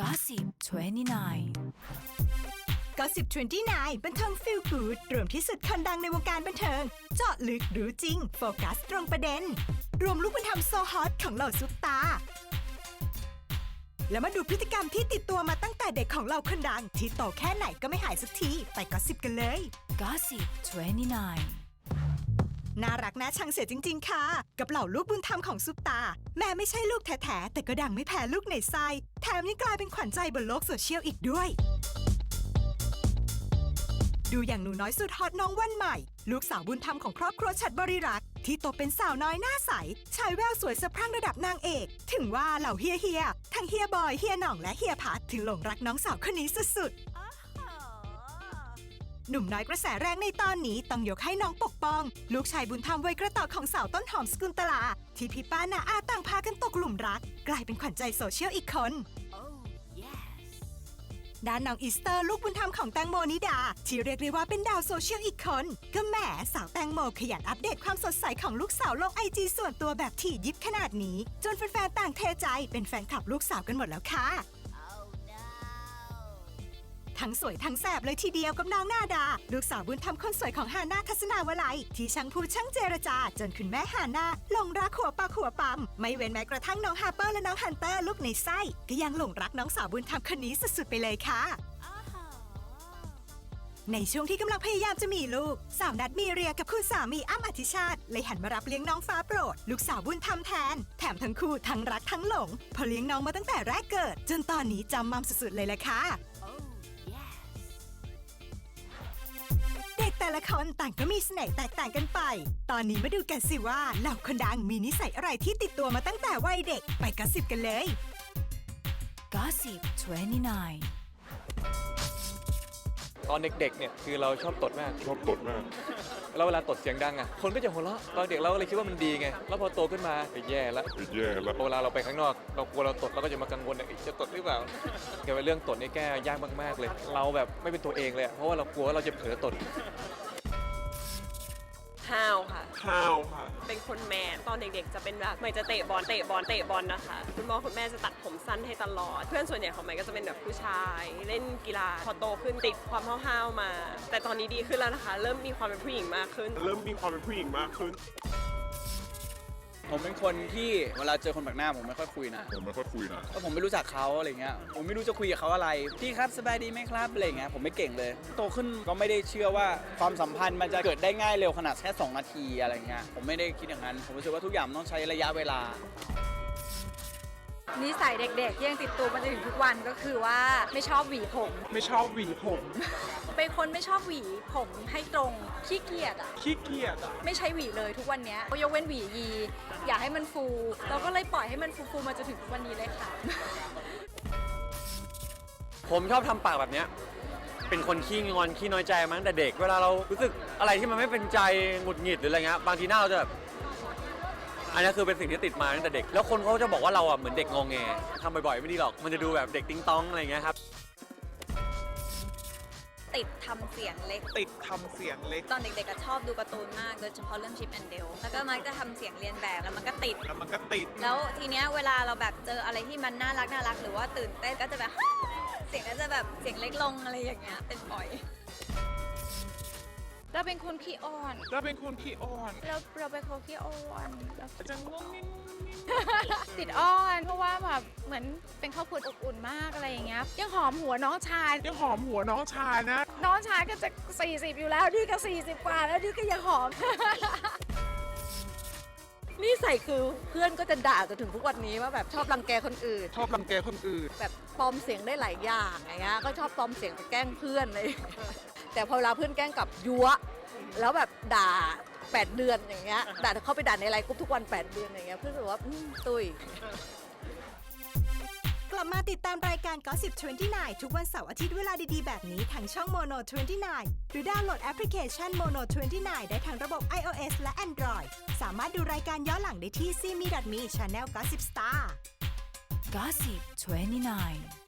Gossip 29. ก็สิบ29บันเทิงฟิลกูดรวมที่สุดคนดังในวงการบันเทิง เจาะลึกรู้จริง โฟกัสตรงประเด็น รวมลูกบุญธรรมโซฮอตของเหล่าซุปตา แล้วมาดูพฤติกรรมที่ติดตัวมาตั้งแต่เด็กของเหล่าคนดัง ที่โตแค่ไหนก็ไม่หายสักที ไปก็สิบกันเลย Gossip 29. น่ารักน่าชังเสียจริง ๆ ค่ะ กับเหล่าลูกบุญธรรมของซุปตา แม่ไม่ใช่ลูกแท้ๆแต่ก็ดังไม่แพ้ลูกในไส้แถมยังกลายเป็นขวัญใจบนโลกโซเชียลอีกด้วย ดูอย่างหนูน้อยสุดฮอตน้องวันใหม่ ลูกสาวบุญธรรมของครอบครัวฉัดบริรักษ์ที่โตเป็นสาวน้อยหน้าใสชายแววสวยสะพรั่งระดับนางเอก ถึงว่าเหล่าเฮียเฮียๆทั้งเฮียบอยเฮียหน่องและเฮียพัทถึงหลงรักน้องสาวคนนี้สุดๆ หนุ่มน้อยกระแสแรงในตอนนี้ต้องยกให้น้องปกป้อง ลูกชายบุญธรรมวัยกระต่อของสาวต้นหอมสกุลตลา ที่พี่ป้านาอาต่างพากันตกหลุมรัก กลายเป็นขวัญใจโซเชียลอีกคน Oh, yes. ด้านน้องอีสเตอร์ลูกบุญธรรมของแตงโมนิดา ที่เรียกได้ว่าเป็นดาวโซเชียลอีกคน ก็แหมสาวแตงโมขยันอัปเดตความสดใสของลูกสาวลงไอจีส่วนตัวแบบถี่ยิบขนาดนี้ จนแฟนๆต่างเทใจเป็นแฟนคลับลูกสาวกันหมดแล้วค่ะ ทั้งสวยทั้งแสบเลยทีเดียวกับน้องนาดา ลูกสาวบุญธรรมคนสวยของฮาน่าทัศนาวลัย ที่ช่างพูดช่างเจรจา จนคุณแม่ฮาน่าหลงรักขัวปาขัวปั๊มไม่เว้นแม้กระทั่งน้องฮาร์เปอร์และน้องฮันเตอร์ลูกในไส้ก็ยังหลงรักน้องสาวบุญธรรมคนนี้สุดๆไปเลยค่ะในช่วงที่กำลังพยายามจะมีลูก สาวนัดมีเรียกับคุณสามีอ้ำอธิชาติ เลยหันมารับเลี้ยงน้องฟ้าโปรด ลูกสาวบุญธรรมแทน แถมทั้งคู่ทั้งรักทั้งหลงเพอเลี้ยงน้องมาตั้งแต่แรกเกิด จนตอนนี้จำมัมสุดๆเลยแหละค่ะ ละคนต่างก็มีเสน่ห์แตกต่างกันไป ตอนนี้มาดูกันสิว่าเหล่าคนดังมีนิสัยอะไรที่ติดตัวมาตั้งแต่วัยเด็ก ไปกระสิบกันเลย Gossip 29. ตอนเด็กๆเนี่ยคือเราชอบตดมาก ชอบตดมาก แล้วเวลาตดเสียงดังอะคนก็จะหัวเราะตอนเด็กเราก็เลยคิดว่ามันดีไง แล้วพอโตขึ้นมาไปแย่แล้วไปแย่แล้ว เวลาเราไปข้างนอก เรากลัวเราตดเราก็จะมากังวลว่าเอ๊ะจะตดหรือเปล่าเกี่ยวกับเรื่องตดนี่แก้ยากมากๆเลย เราแบบไม่เป็นตัวเองเลยอะเพราะว่าเรากลัวว่าเราจะเผลอตด ห้าวค่ะ ข้าวค่ะ เป็นคนแมนตอนเด็กๆ จะเป็นแบบไม่จะเตะบอลเตะบอลเตะบอลนะคะ คุณพ่อคุณแม่จะตัดผมสั้นให้ตลอด เพื่อนส่วนใหญ่ของใหม่ก็จะเป็นแบบผู้ชาย เล่นกีฬาพอโตขึ้นติดความห้าวๆมา แต่ตอนนี้ดีขึ้นแล้วนะคะ เริ่มมีความเป็นผู้หญิงมากขึ้น เริ่มมีความเป็นผู้หญิงมากขึ้น ผมเป็นคนที่เวลาเจอคนแปลกหน้าผมไม่ค่อยคุยนะผมไม่ค่อยคุยนะเพราะผมไม่รู้จักเขาอะไรเงี้ยผมไม่รู้จะคุยกับเขาอะไรพี่ครับสบายดีไหมครับอะไรเงี้ยผมไม่เก่งเลย โตขึ้นก็ไม่ได้เชื่อว่าความสัมพันธ์มันจะเกิดได้ง่ายเร็วขนาดแค่2นาทีอะไรเงี้ยผมไม่ได้คิดอย่างนั้นผมรู้สึกว่าทุกอย่างมันต้องใช้ระยะเวลานิสัยเด็กๆที่ยังติดตัวมาจนถึงทุกวันก็คือว่าไม่ชอบหวีผม ไม่ชอบหวีผม เป็นคนไม่ชอบหวีผมให้ตรงขี้เกียจอะ ขี้เกียจอะ ไม่ใช้หวีเลยทุกวันเนี้ยยกเว้นหวียี อยากให้มันฟู เราก็เลยปล่อยให้มันฟูๆมาจนถึงทุกวันนี้เลยค่ะ ผมชอบทำปากแบบเนี้ย เป็นคนขี้งอนขี้น้อยใจมาตั้งแต่เด็ก เวลาเรารู้สึกอะไรที่มันไม่เป็นใจหงุดหงิดหรืออะไรเงี้ย บางทีหน้าเราจะแบบอันนี้คือเป็นสิ่งที่ติดมาตั้งแต่เด็ก แล้วคนเขาจะบอกว่าเราอะเหมือนเด็กงองแงทำบ่อยๆไม่ดีหรอก มันจะดูแบบเด็กติ้งต้องอะไรเงี้ยครับ ติดทำเสียงเล็ก ติดทำเสียงเล็ก ตอนเด็กๆก็ชอบดูการ์ตูนมาก โดยเฉพาะเรื่องชิปแอนเดลแล้วก็มักจะทำเสียงเรียนแบบแล้วมันก็ติด แล้วมันก็ติด แล้วทีเนี้ยเวลาเราแบบเจออะไรที่มันน่ารักน่ารักหรือว่าตื่นเต้นก็จะแบบ เสียงก็จะแบบเสียงเล็กลงอะไรอย่างเงี้ยเป็นบ่อย เราเป็นคนขี้อ่อนแล้วเป็นคนขี้อ่อนเราเราเป็นคนขี้อ่อนเราจะงงงิงติดอ่อนเพราะว่าแบบเหมือนเป็นครอบครัวอบอุ่นมากอะไรอย่างเงี้ยยังหอมหัวน้องชายยังหอมหัวน้องชายนะ น้องชายก็จะ 40 อยู่แล้วนี่ก็ 40 กว่าแล้วนี่ก็ยังหอมนี่ใส่คือเพื่อนก็จะด่าจนถึงทุกวันนี้ว่าแบบชอบรังแกคนอื่น ชอบรังแกคนอื่น แบบปลอมเสียงได้หลายอย่างอย่างเงี้ยก็ชอบปลอมเสียงไปแกล้งเพื่อนเลย แต่พอเวลาเพื่อนแกล้งกลับยัวแล้วแบบด่า 8 เดือนอย่างเงี้ยด่าเขาไปด่าในไลน์กรุ๊ปทุกวัน 8 เดือนอย่างเงี้ยเพื่อนรู้สึกว่าอืมตุย กลับมาติดตามรายการ Gossip 29 ทุกวันเสาร์อาทิตย์เวลาดีๆ แบบนี้ทางช่อง Mono 29 หรือดาวน์โหลดแอปพลิเคชัน Mono 29 ได้ทางระบบ iOS และ Android สามารถดูรายการย้อนหลังได้ที่ c m e m e Channel Gossip Star Gossip 29.